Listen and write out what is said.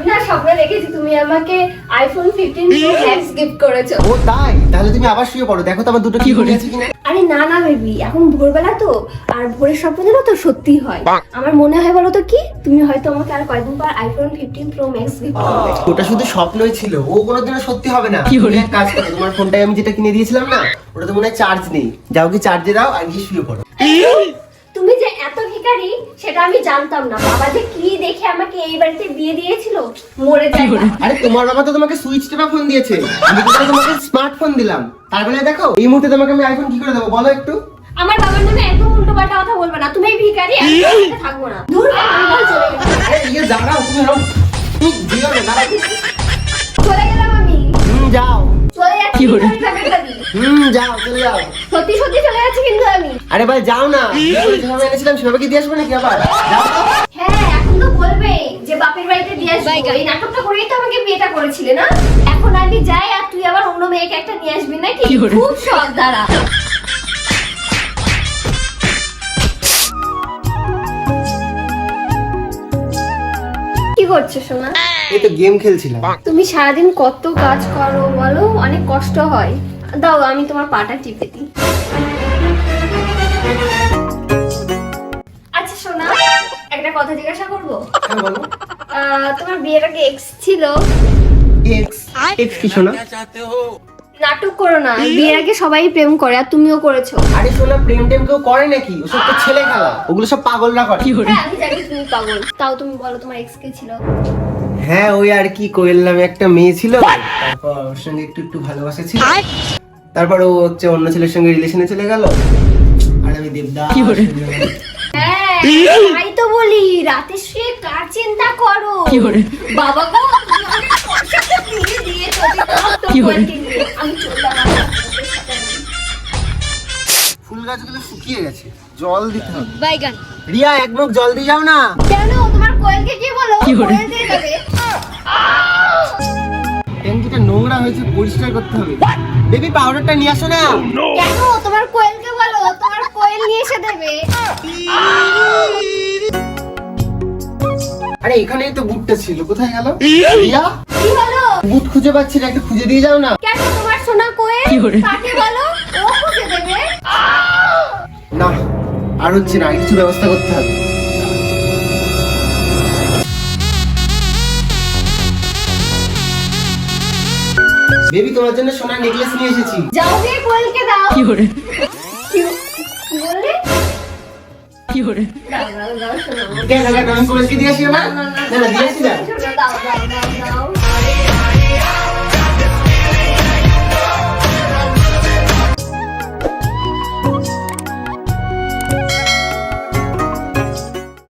আমি না স্বপ্নে দেখেছি তুমি আমাকে iPhone fifteen Pro Max gift করেছ। ও তাই? তাহলে তুমি আবার শুয়ে পড়ো। দেখো তো আমার দুটো কি আরে না না বেবি এখন ভোরবেলা তো আর ভোরের স্বপ্ন তো সত্যি হয়। আমার মনে হয় বলো তো কি? তুমি হয়তো আমাকে আর কয়েকদিন পর iPhone fifteen Pro Max gift করবে। ওটা শুধু স্বপ্নই ছিল। ও কোনোদিনও সত্যি হবে না। এক কাজ করো তোমার ফোনটাই আমি যেটা কিনে দিয়েছিলাম না ওটা তো মনে হয় চার্জ নেই। যাও কি চার্জে দাও আর গিয়ে শুয়ে পড়ো। সেটা আমি জানতাম না। বাবা যে কি দেখে আমাকে এই বাড়িতে বিয়ে দিয়েছিল মরে যায় আরে তোমার বাবা তো তোমাকে সুইচ টেপা ফোন দিয়েছে। আমি তো তোমাকে স্মার্টফোন দিলাম। তারপরে দেখো এই মুহূর্তে তোমাকে আমি আইফোন কি করে দেবো? বলো একটু। আমার বাবার নামে এত উল্টো পাল্টা কথা বলবে না। তুমি ভিখারি আমি থাকব না। দূর আমি চলে গেলাম। আরে ইয়ে দাঁড়াও তুমি এরকম তুমি দিও না দাঁড়াও। চলে গেলাম আমি। হুম যাও। থাকবে খালি। হুম যাও চলে যাও। সত্যি সত্যি চলে যাচ্ছি কিন্তু আমি। আরে ভাই যাও না। যেভাবে এনেছিলাম সেভাবে কি দিয়ে আসবে নাকি আবার? হ্যাঁ এখন তো বলবে যে বাপের বাড়িতে দিয়ে আসব। এই নাটকটা করেই তো আমাকে বিয়েটা করেছিলে না? এখন আমি যাই আর তুই আবার অন্য মেয়েকে একটা নিয়ে আসবি নাকি খুব শখ কি করছ সোনা? এই তো গেম খেলছিলাম। তুমি সারাদিন কত কাজ করো বলো? অনেক কষ্ট হয়। দাও আমি তোমার পাটা টিপে দিই। আচ্ছা সোনা একটা কথা জিজ্ঞাসা করব? হ্যাঁ বলো। তোমার বিয়ের আগে এক্স ছিল? এক্স এক্স কি শোনা নাটক করো না। বিয়ের আগে সবাই প্রেম করে আর তুমিও করেছ। আরে শোনা প্রেম টেম কেউ করে নাকি? ওসব তো ছেলে খেলা ওগুলো সব পাগলরা করে। হ্যাঁ আমি জানি তুমি পাগল। তাও তুমি বলো তোমার এক্স কে ছিল। হ্যাঁ ওই আর কি কোয়েল নামে একটা মেয়ে ছিল। তারপর ওর সঙ্গে একটু একটু ভালোবাসা ছিল। তারপর ও হচ্ছে অন্য ছেলের সঙ্গে রিলেশনে চলে গেল। আর আমি দেবদা হ্যাঁ তাই তো বলি রাতে শুয়ে কার চিন্তা করো? বাবা গো। ফুল গাছগুলো শুকিয়ে গেছে জল দিতে হবে। রিয়া এক মুখ জল দিয়ে যাও না। কেন? তোমার কোয়েলকে কি বলো? কোয়েল দিয়ে দেবে ট্যাঙ্কিটা নোংরা হয়েছে পরিষ্কার করতে হবে। বেবি পাউডারটা নিয়ে আসো না। কেন? তোমার কোয়েলকে বলো। তোমার কোয়েল নিয়ে এসে দেবে। আরে এখানেই তো বুটটা ছিল। কোথায় গেল? রিয়া? কি হলো? বুট খুঁজে পাচ্ছি না একটু খুঁজে দিয়ে যাও না। কেন তোমার সোনা কোয়েল? কাকে বলো? ও খুঁজে দেবে। না আর হচ্ছে না আর কিছু ব্যবস্থা করতে হবে। বেবি তোমার জন্য সোনার নেকলেস নিয়ে এসেছি। যাও গিয়ে কোয়েলকে দাও। কি কি বললে? দাও, দাও, দাও, শোনো। কেন কেন আমি দিয়ে আসি না না না দিয়ে আসি না